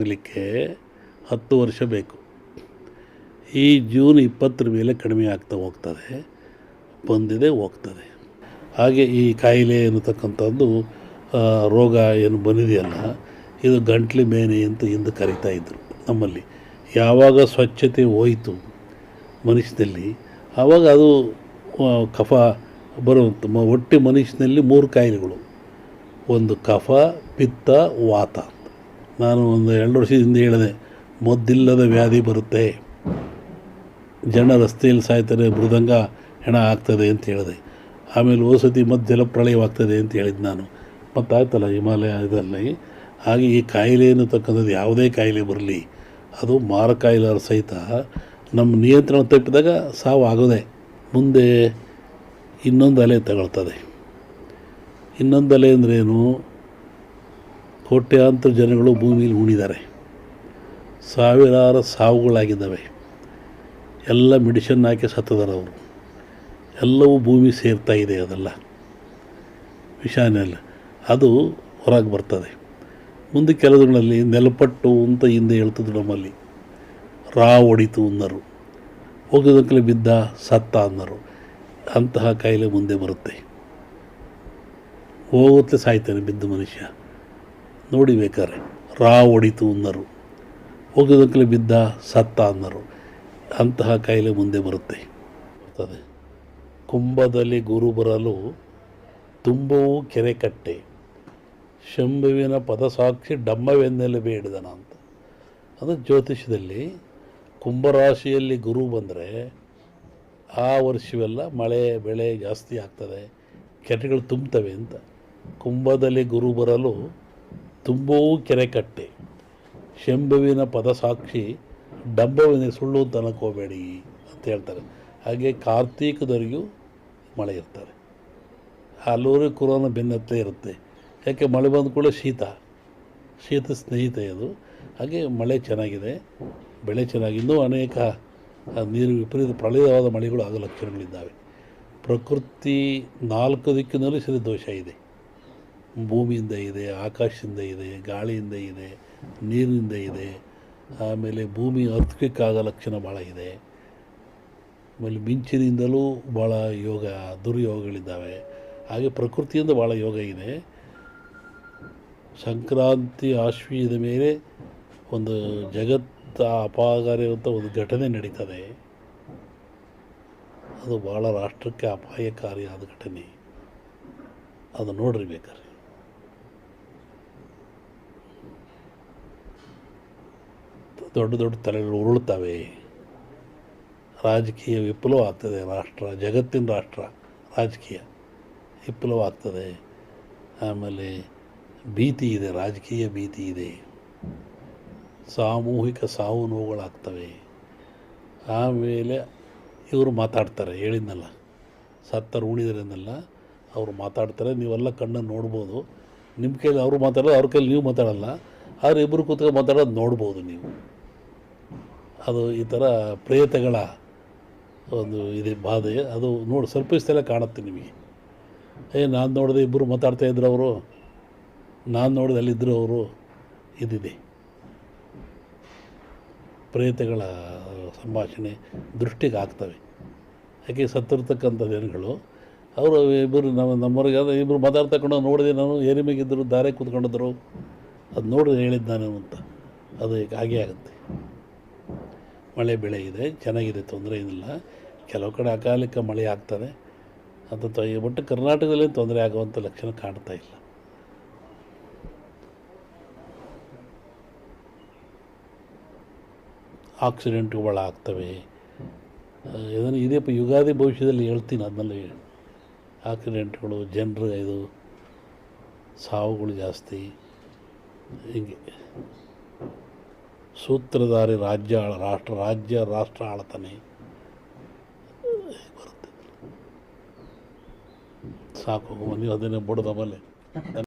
ಆಗಲಿಕ್ಕೆ ಹತ್ತು ವರ್ಷ ಬೇಕು. ಈ ಜೂನ್ ಇಪ್ಪತ್ತರ ಮೇಲೆ ಕಡಿಮೆ ಆಗ್ತಾ ಹೋಗ್ತದೆ, ಬಂದಿದೆ, ಹೋಗ್ತದೆ. ಹಾಗೆ ಈ ಕಾಯಿಲೆ ಅನ್ನತಕ್ಕಂಥದ್ದು ರೋಗ ಏನು ಬಂದಿದೆಯಲ್ಲ, ಇದು ಗಂಟ್ಲು ಬೇನೆ ಅಂತ ಹಿಂದೆ ಕರಿತಾ ಇದ್ದರು ನಮ್ಮಲ್ಲಿ. ಯಾವಾಗ ಸ್ವಚ್ಛತೆ ಹೋಯಿತು ಮನುಷ್ಯನಲ್ಲಿ ಆವಾಗ ಅದು ಕಫ ಬರುವಂಥ ಒಟ್ಟು ಮನುಷ್ಯನಲ್ಲಿ ಮೂರು ಕಾಯಿಲೆಗಳು. ಒಂದು ಕಫ, ಪಿತ್ತ, ವಾತ. ನಾನು ಒಂದು ಎರಡು ವರ್ಷದಿಂದ ಹೇಳಿದೆ ಮದ್ದಿಲ್ಲದ ವ್ಯಾಧಿ ಬರುತ್ತೆ. ಜನ ರಸ್ತೆಯಲ್ಲಿ ಸಾಯ್ತಾರೆ, ಮೃದಂಗ ಹೆಣ ಆಗ್ತದೆ ಅಂತ ಹೇಳಿದೆ. ಆಮೇಲೆ ಓಸತಿ ಮದ್ದೆಲ್ಲ ಪ್ರಳಯವಾಗ್ತದೆ ಅಂತ ಹೇಳಿದ್ದು ನಾನು. ಮತ್ತು ಆಯ್ತಲ್ಲ ಹಿಮಾಲಯ ಇದರಲ್ಲಿ. ಹಾಗೆ ಈ ಕಾಯಿಲೆ ಅನ್ನತಕ್ಕಂಥದ್ದು ಯಾವುದೇ ಕಾಯಿಲೆ ಬರಲಿ, ಅದು ಮಾರಕಾಯಿಲೆ ಸಹಿತ ನಮ್ಮ ನಿಯಂತ್ರಣ ತಪ್ಪಿದಾಗ ಸಾವು ಆಗೋದೆ. ಮುಂದೆ ಇನ್ನೊಂದು ಅಲೆ ತಗೊಳ್ತದೆ. ಇನ್ನೊಂದು ಅಲೆ ಅಂದ್ರೇನು ಕೋಟ್ಯಾಂತರ ಜನಗಳು ಭೂಮಿಯಲ್ಲಿ ಉಣಿದ್ದಾರೆ ಸಾವಿರಾರು ಸಾವುಗಳಾಗಿದ್ದಾವೆ. ಎಲ್ಲ ಮೆಡಿಷನ್ ಹಾಕಿ ಸತ್ತದಾರ ಅವರು. ಎಲ್ಲವೂ ಭೂಮಿ ಸೇರ್ತಾ ಇದೆ ಅದೆಲ್ಲ. ವಿಷಾನೆಲ್ಲ. ಅದು ಹೊರಗೆ ಬರ್ತದೆ. ಮುಂದೆ ಕೆಲವುಗಳಲ್ಲಿ ನೆಲಪಟ್ಟು ಅಂತ ಹಿಂದೆ ಹೇಳ್ತಿದ್ರು ನಮ್ಮಲ್ಲಿ. ರಾ ಹೊಡಿತು ಅಂದರು ಹೋಗೋದಕ್ಕಲೇ ಬಿದ್ದ ಸತ್ತ ಅಂದರು ಅಂತಹ ಕಾಯಿಲೆ ಮುಂದೆ ಬರುತ್ತೆ. ಹೋಗುತ್ತೆ ಸಾಯ್ತಾನೆ ಬಿದ್ದ ಮನುಷ್ಯ. ನೋಡಿ ಬೇಕಾರೆ. ರಾ ಒಡಿತು ಅನ್ನರು ಹೋಗೋದಕ್ಕಲೆ ಬಿದ್ದ ಸತ್ತ ಅನ್ನರು ಅಂತಹ ಕಾಯಿಲೆ ಮುಂದೆ ಬರುತ್ತೆ. ಬರ್ತದೆ. ಕುಂಭದಲ್ಲಿ ಗುರು ಬರಲು ತುಂಬವು ಕೆರೆ ಕಟ್ಟೆ ಶಂಭುವಿನ ಪದಸಾಕ್ಷಿ ಡಮ್ಮವೆನ್ನೆಲೆ ಬೇಡಿದನ ಅಂತ. ಅದು ಜ್ಯೋತಿಷ್ಯದಲ್ಲಿ ಕುಂಭರಾಶಿಯಲ್ಲಿ ಗುರು ಬಂದರೆ ಆ ವರ್ಷವೆಲ್ಲ ಮಳೆ, ಬೆಳೆ ಜಾಸ್ತಿ ಆಗ್ತದೆ. ಕೆರೆಗಳು ತುಂಬ್ತವೆ ಅಂತ. ಕುಂಭದಲ್ಲಿ ಗುರು ಬರಲು ತುಂಬವೂ ಕೆರೆ ಕಟ್ಟೆ ಶಂಭುವಿನ ಪದಸಾಕ್ಷಿ, ಡಂಬವಿನ ಸುಳ್ಳು ಅಂತ ಅನ್ಕೋಬೇಡಿ ಅಂತ ಹೇಳ್ತಾರೆ. ಹಾಗೆ ಕಾರ್ತೀಕದವರೆಗೂ ಮಳೆ ಇರ್ತಾರೆ ಹಲವರು ಕುರೋನ ಭಿನ್ನತೆ ಇರುತ್ತೆ. ಯಾಕೆ ಮಳೆ ಬಂದ ಕೂಡ ಶೀತ ಶೀತ ಸ್ನೇಹಿತೆ ಅದು. ಹಾಗೆ ಮಳೆ ಚೆನ್ನಾಗಿದೆ, ಬೆಳೆ ಚೆನ್ನಾಗಿದ್ದು ಅನೇಕ ನೀರು ವಿಪರೀತ ಪ್ರಳಯವಾದ ಮಳೆಗಳು ಆಗೋ ಲಕ್ಷಣಗಳಿದ್ದಾವೆ. ಪ್ರಕೃತಿ ನಾಲ್ಕು ದಿಕ್ಕಿನಲ್ಲಿ ಸರಿ ದೋಷ ಇದೆ. ಭೂಮಿಯಿಂದ ಇದೆ, ಆಕಾಶದಿಂದ ಇದೆ, ಗಾಳಿಯಿಂದ ಇದೆ, ನೀರಿನಿಂದ ಇದೆ. ಆಮೇಲೆ ಭೂಮಿ ಅರ್ಥಕ್ಕೆ ಆದ ಲಕ್ಷಣ ಭಾಳ ಇದೆ. ಆಮೇಲೆ ಮಿಂಚಿನಿಂದಲೂ ಭಾಳ ಯೋಗ, ದುರ್ಯೋಗಗಳಿದ್ದಾವೆ. ಹಾಗೆ ಪ್ರಕೃತಿಯಿಂದ ಭಾಳ ಯೋಗ ಇದೆ. ಸಂಕ್ರಾಂತಿ ಆಶ್ವೀಯದ ಮೇಲೆ ಒಂದು ಜಗತ್ತ ಅಪಾಯಕಾರಿ ಅಂತ ಒಂದು ಘಟನೆ ನಡೀತದೆ. ಅದು ಭಾಳ ರಾಷ್ಟ್ರಕ್ಕೆ ಅಪಾಯಕಾರಿಯಾದ ಘಟನೆ. ಅದು ನೋಡ್ರಿ ಬೇಕಾದ್ರೆ. ದೊಡ್ಡ ದೊಡ್ಡ ತಲೆಗಳು ಉರುಳ್ತವೆ ರಾಜಕೀಯ ವಿಪ್ಲವ ಆಗ್ತದೆ ರಾಷ್ಟ್ರ, ಜಗತ್ತಿನ ರಾಷ್ಟ್ರ ರಾಜಕೀಯ ವಿಪ್ಲವ ಆಗ್ತದೆ ಆಮೇಲೆ ಭೀತಿ ಇದೆ. ರಾಜಕೀಯ ಭೀತಿ ಇದೆ. ಸಾಮೂಹಿಕ ಸಾವು ನೋವುಗಳಾಗ್ತವೆ. ಆಮೇಲೆ ಇವರು ಮಾತಾಡ್ತಾರೆ. ಹೇಳಿದ್ನಲ್ಲ ಸತ್ತರು ಉಣಿದ್ರನ್ನೆಲ್ಲ ಅವರು ಮಾತಾಡ್ತಾರೆ. ನೀವೆಲ್ಲ ಕಣ್ಣನ್ನು ನೋಡ್ಬೋದು. ನಿಮ್ಮ ಕೈಲಿ ಅವರು ಮಾತಾಡೋದು, ಅವ್ರ ಕೈಲಿ ನೀವು ಮಾತಾಡೋಲ್ಲ. ಆದ್ರೆ ಇಬ್ಬರು ಕೂತ್ಕೊಂಡು ಮಾತಾಡೋದು ನೋಡ್ಬೋದು ನೀವು. ಅದು ಈ ಥರ ಪ್ರೇತಗಳ ಒಂದು ಇದೆ ಬಾಧೆ. ಅದು ನೋಡಿ ಇಷ್ಟೆಲ್ಲ ಕಾಣುತ್ತೆ ನಿಮಗೆ. ಏ, ನಾನು ನೋಡಿದೆ ಇಬ್ಬರು ಮಾತಾಡ್ತಾ ಇದ್ರು ಅವರು. ನಾನು ನೋಡಿದೆ ಅಲ್ಲಿದ್ದರು ಅವರು. ಇದಿದೆ. ಪ್ರೇತಗಳ ಸಂಭಾಷಣೆ ದೃಷ್ಟಿಗೆ ಆಗ್ತವೆ. ಯಾಕೆ ಸತ್ತಿರ್ತಕ್ಕಂಥ ಜನಗಳು, ಅವರು ಇಬ್ಬರು ನಮ್ಮ, ನಮ್ಮವ್ರಿಗೆ ಇಬ್ಬರು ಮಾತಾಡ್ತಕೊಂಡು ನೋಡಿದೆ ನಾನು ಏರಿಮೆಗಿದ್ದರು ದಾರೆ ಕೂತ್ಕೊಂಡಿದ್ರು. ಅದು ನೋಡಿ ಹೇಳಿದ್ದು ನಾನು ಅಂತ. ಅದು ಹಾಗೆ ಆಗುತ್ತೆ. ಮಳೆ ಬೆಳೆ ಇದೆ, ಚೆನ್ನಾಗಿದೆ, ತೊಂದರೆ ಏನಿಲ್ಲ. ಕೆಲವು ಕಡೆ ಅಕಾಲಿಕ ಮಳೆ ಆಗ್ತದೆ. ಅದು ತ, ಒಟ್ಟು ಕರ್ನಾಟಕದಲ್ಲಿ ತೊಂದರೆ ಆಗುವಂಥ ಲಕ್ಷಣ ಕಾಣ್ತಾ ಇಲ್ಲ. ಆಕ್ಸಿಡೆಂಟ್ಗಳು ಆಗ್ತವೆ. ಇದನ್ನು ಇದೇ ಯುಗಾದಿ ಭವಿಷ್ಯದಲ್ಲಿ ಹೇಳ್ತೀನಿ ಅದನ್ನೆಲ್ಲ ಆಕ್ಸಿಡೆಂಟ್ಗಳು ಜನರು ಇದು, ಸಾವುಗಳು ಜಾಸ್ತಿ. ಹೀಗೆ. ಸೂತ್ರಧಾರಿ ರಾಜ್ಯ ರಾಷ್ಟ್ರ ರಾಜ್ಯ ರಾಷ್ಟ್ರ ಆಳ್ತಾನೆ. ಸಾಕು ನೀವು ಅದನ್ನೇ ಬಡದ ಮೇಲೆ.